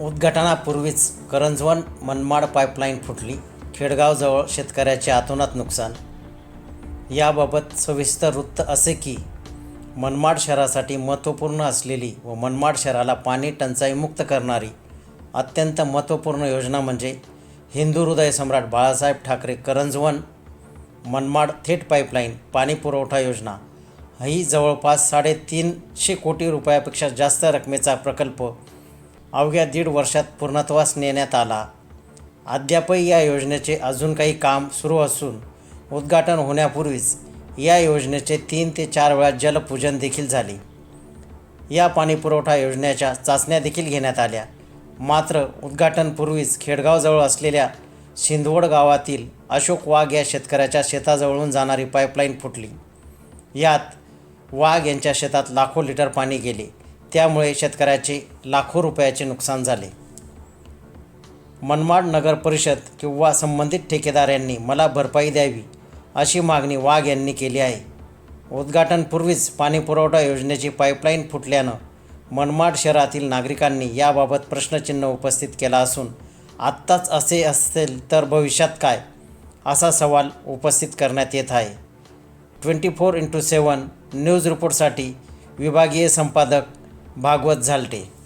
उद्घाटनापूर्वीच Karanjwan Manmad pipeline फुटली. खेडगावजवळ शेतकऱ्याचे आतोनात नुकसान. याबाबत सविस्तर वृत्त असे की मनमाड शहरासाठी महत्त्वपूर्ण असलेली व मनमाड शहराला पाणी टंचाईमुक्त करणारी अत्यंत महत्त्वपूर्ण योजना म्हणजे हिंदू हृदय सम्राट बाळासाहेब ठाकरे करंजवन मनमाड थेट पाईपलाईन पाणी पुरवठा योजना. ही जवळपास साडेतीनशे कोटी रुपयापेक्षा जास्त रकमेचा प्रकल्प अवघ्या दीड वर्षात पूर्णत्वास नेण्यात आला. अद्यापही या योजनेचे अजून काही काम सुरू असून उद्घाटन होण्यापूर्वीच या योजनेचे तीन ते चार वेळा जलपूजन देखील झाले. या पाणीपुरवठा योजनेच्या चाचण्या देखील घेण्यात आल्या. मात्र उद्घाटनपूर्वीच खेडगावजवळ असलेल्या शिंदवड गावातील अशोक वाघ या शेतकऱ्याच्या शेताजवळून जाणारी पाईपलाईन फुटली. यात वाघ यांच्या शेतात लाखो लिटर पाणी गेले. त्यामुळे शेतकऱ्याचे लाखो रुपयाचे नुकसान झाले. मनमाड नगर परिषद किंवा संबंधित ठेकेदार यांनी मला भरपाई द्यावी अशी मागणी वाघ यांनी केली आहे. उद्घाटनपूर्वीच पाणीपुरवठा योजनेची पाईपलाईन फुटल्यानं मनमाड शहरातील नागरिकांनी याबाबत प्रश्नचिन्ह उपस्थित केला असून आत्ताच असे असेल तर भविष्यात काय असा सवाल उपस्थित करण्यात येत आहे. Twenty four into seven news रिपोर्टसाठी विभागीय संपादक भागवत झालटे.